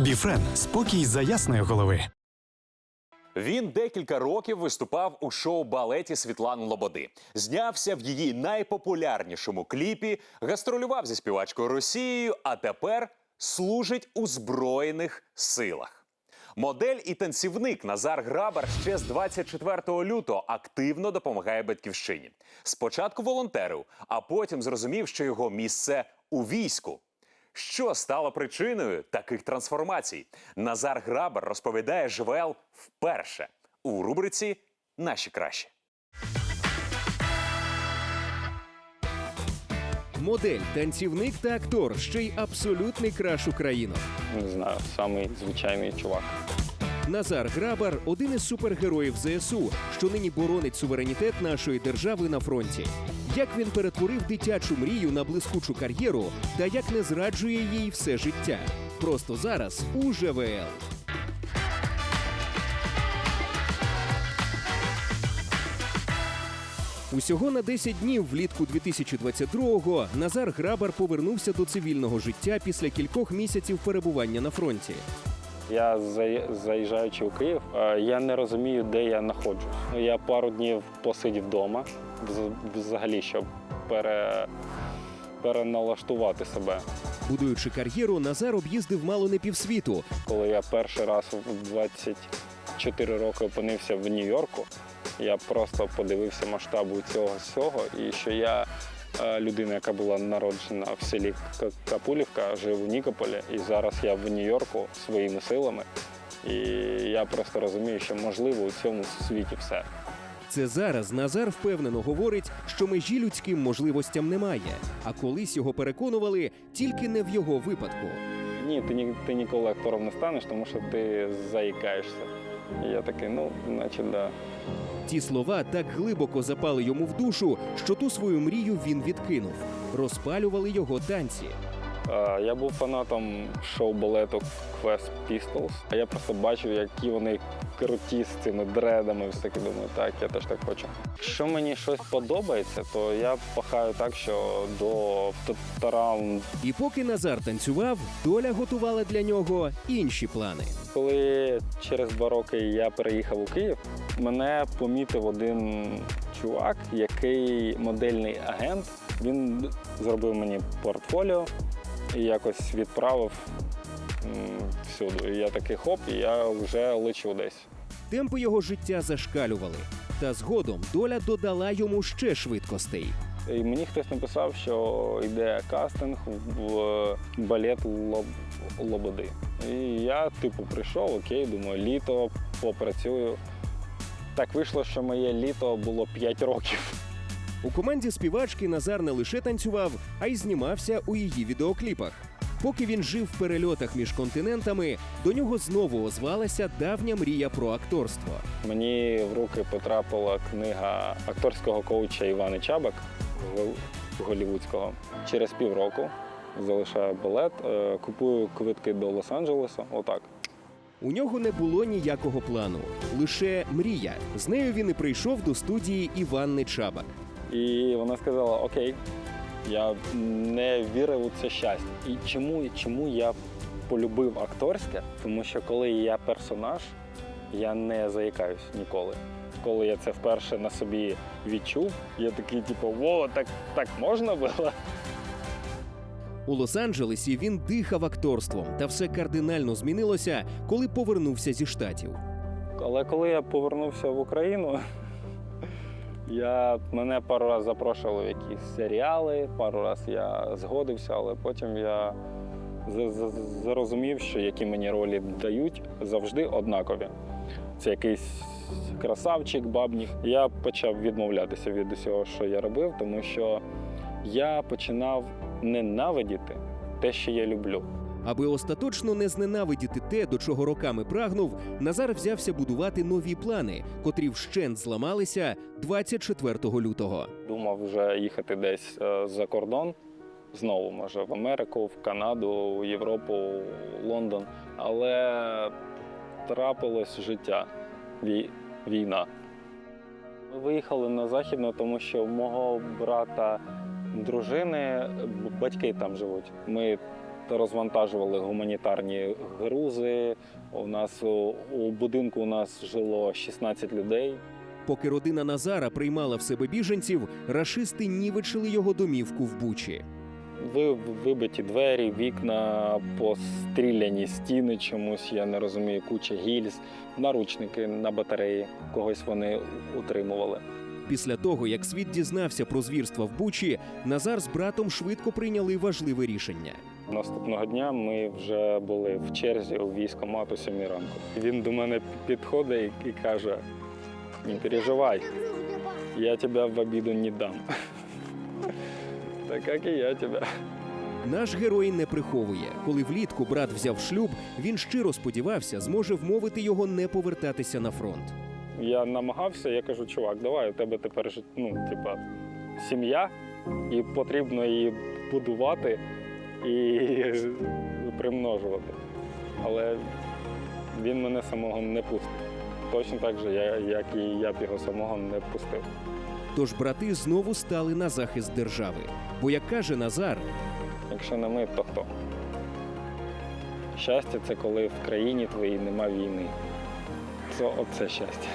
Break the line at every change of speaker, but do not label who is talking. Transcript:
Біфрен спокій за ясної голови.
Він декілька років виступав у шоу-балеті Світлани Лободи. Знявся в її найпопулярнішому кліпі, гастролював зі співачкою Росією, а тепер служить у Збройних силах. Модель і танцівник Назар Грабар ще з 24 лютого активно допомагає батьківщині. Спочатку волонтерив, а потім зрозумів, що його місце у війську. Що стало причиною таких трансформацій? Назар Грабар розповідає ЖВЛ вперше у рубриці Наші кращі.
Модель, танцівник та актор, ще й абсолютний краш України.
не знаю, самий звичайний чувак.
Назар Грабар один із супергероїв ЗСУ, що нині боронить суверенітет нашої держави на фронті. Як він перетворив дитячу мрію на блискучу кар'єру та як не зраджує їй все життя. Просто зараз у ЖВЛ. Усього на 10 днів влітку 2022-го Назар Грабар повернувся до цивільного життя після кількох місяців перебування на фронті.
Я заї- заїжджаючи у Київ, е, я не розумію, де я знаходжусь. Ну, я пару днів посидів вдома, взагалі, щоб пере... переналаштувати себе.
Будуючи кар'єру, Назар об'їздив мало не півсвіту.
Коли я перший раз у 24 роки опинився в Нью-Йорку, я просто подивився масштабу цього всього, і що я людина, яка була народжена в селі Капулівка, жив у Нікополі, і зараз я в Нью-Йорку своїми силами. І я просто розумію, що можливо у цьому світі все.
Це зараз Назар впевнено говорить, що межі людським можливостям немає. А колись його переконували тільки не в його випадку.
Ні, ти, ні, ти ніколи актором не станеш, тому що ти заїкаєшся. І я такий, ну, значить, да.
Ті слова так глибоко запали йому в душу, що ту свою мрію він відкинув. Розпалювали його танці.
Е, Я був фанатом шоу-балету Quest Pistols. А я просто бачив, які вони круті з цими дредами. Все таки думаю, так, я теж так хочу. Якщо мені щось подобається, то я пахаю так, що до татаран.
І поки Назар танцював, доля готувала для нього інші плани.
Коли через два роки я переїхав у Київ, мене помітив один чувак, який модельний агент. Він зробив мені портфоліо і якось відправив всюди. І я такий хоп, і я вже лечу десь.
Темпи його життя зашкалювали. Та згодом доля додала йому ще швидкостей.
І мені хтось написав, що йде кастинг в балет Лоб... Лободи. І я, типу, прийшов, окей, думаю, літо попрацюю. Так вийшло, що моє літо було 5 років.
У команді співачки Назар не лише танцював, а й знімався у її відеокліпах. Поки він жив в перельотах між континентами, до нього знову озвалася давня мрія про акторство.
Мені в руки потрапила книга акторського коуча Івана Чабак голівудського. Через півроку залишаю балет, е, купую квитки до Лос-Анджелеса. Отак.
У нього не було ніякого плану, лише мрія. З нею він і прийшов до студії Іванни Чабак.
І вона сказала: Окей, я не вірив у це щастя. І чому, чому я полюбив акторське? Тому що коли я персонаж, я не заїкаюсь ніколи. Коли я це вперше на собі відчув, я такий, типу, во, так, так можна було?
У Лос-Анджелесі він дихав акторством, та все кардинально змінилося, коли повернувся зі штатів.
Але коли я повернувся в Україну, я, мене пару разів запрошували в якісь серіали, пару разів я згодився, але потім я зрозумів, що які мені ролі дають, завжди однакові. Це якийсь красавчик, бабнік. Я почав відмовлятися від усього, що я робив, тому що я починав ненавидіти те, що я люблю.
Аби остаточно не зненавидіти те, до чого роками прагнув, Назар взявся будувати нові плани, котрі вщент зламалися 24 лютого.
Думав вже їхати десь е, за кордон. Знову, може, в Америку, в Канаду, в Європу, в Лондон. Але трапилось життя, війна. Ми виїхали на Західну, тому що мого брата дружини батьки там живуть. Ми розвантажували гуманітарні грузи. У нас у, будинку у нас жило 16 людей.
Поки родина Назара приймала в себе біженців, рашисти нівечили його домівку в Бучі.
Ви, вибиті двері, вікна, постріляні стіни чомусь, я не розумію, куча гільз, наручники на батареї, когось вони утримували.
Після того, як світ дізнався про звірства в Бучі, Назар з братом швидко прийняли важливе рішення.
Наступного дня ми вже були в черзі у військкомат о 7 ранку. Він до мене підходить і каже: не переживай, я тебе в обіду не дам. Так як і я тебе.
Наш герой не приховує. Коли влітку брат взяв шлюб, він щиро сподівався, зможе вмовити його не повертатися на фронт.
Я намагався, я кажу, чувак, давай у тебе тепер ну, типа, сім'я, і потрібно її будувати і примножувати. Але він мене самого не пустив. Точно так же, як і я б його самого не пустив.
Тож брати знову стали на захист держави. Бо, як каже Назар,
Якщо не ми, то хто? Щастя це коли в країні твоїй нема війни. Це оце щастя.